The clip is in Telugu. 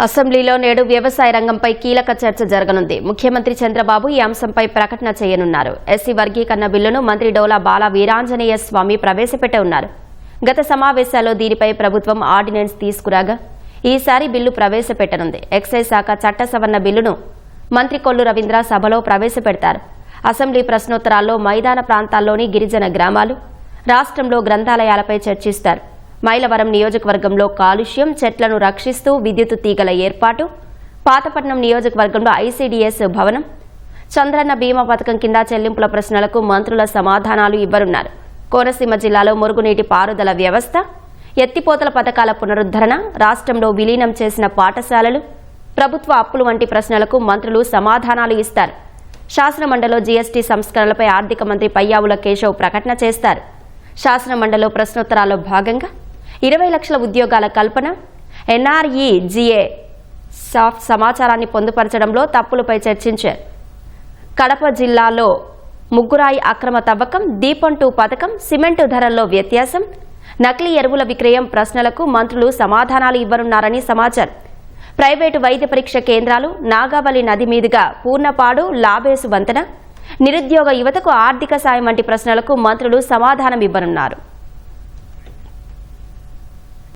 అసెంబ్లీలో నేడు వ్యవసాయ రంగంపై కీలక చర్చ జరగనుంది. ముఖ్యమంత్రి చంద్రబాబు ఈ అంశంపై ప్రకటన చేయనున్నారు. ఎస్సీ వర్గీకరణ బిల్లును మంత్రి డోలా బాల వీరాంజనేయ స్వామి ప్రవేశపెట్ట ఉన్నారు. గత సమావేశాల్లో దీనిపై ప్రభుత్వం ఆర్డినెన్స్ తీసుకురాగా ఈసారి బిల్లు ప్రవేశపెట్టనుంది. ఎక్సైజ్ శాఖ చట్ట సవరణ బిల్లును మంత్రి కొల్లు రవీంద్ర సభలో ప్రవేశపెడతారు. అసెంబ్లీ ప్రశ్నోత్తరాల్లో మైదాన ప్రాంతాల్లోని గిరిజన గ్రామాలు రాష్ట్రంలో గ్రంథాలయాలపై చర్చిస్తారు. మైలవరం నియోజకవర్గంలో కాలుష్యం చెట్లను రక్షిస్తూ విద్యుత్ తీగల ఏర్పాటు పాతపట్నం నియోజకవర్గంలో ఐసీడీఎస్ భవనం చంద్రన్న బీమా పథకం కింద చెల్లింపుల ప్రశ్నలకు మంత్రుల సమాధానాలు ఇవ్వనున్నారు. కోనసీమ జిల్లాలో మురుగునీటి పారుదల వ్యవస్థ ఎత్తిపోతల పథకాల పునరుద్ధరణ రాష్ట్రంలో విలీనం చేసిన పాఠశాలలు ప్రభుత్వ అప్పులు వంటి ప్రశ్నలకు మంత్రులు సమాధానాలు ఇస్తారు. శాసనమండలిలో జీఎస్టీ సంస్కరణలపై ఆర్థిక మంత్రి పయ్యావుల కేశవ్ ప్రకటన చేస్తారు. శాసనమండలిలో ప్రశ్నోత్తరాల్లో భాగంగా ఇరవై లక్షల ఉద్యోగాల కల్పన ఎన్ఆర్ఈ జిఏ సాఫ్ట్ సమాచారాన్ని పొందుపరచడంలో తప్పులపై చర్చించారు. కడప జిల్లాలో ముగ్గురాయి అక్రమ తవ్వకం దీపం టూ పథకం సిమెంటు ధరల్లో వ్యత్యాసం నకిలీ ఎరువుల విక్రయం ప్రశ్నలకు మంత్రులు సమాధానాలు ఇవ్వనున్నారని సమాచారం. ప్రైవేటు వైద్య పరీక్ష కేంద్రాలు నాగావళి నది మీదుగా పూర్ణపాడు లాబేసు వంతెన నిరుద్యోగ యువతకు ఆర్థిక సాయం వంటి ప్రశ్నలకు మంత్రులు సమాధానం ఇవ్వనున్నారు.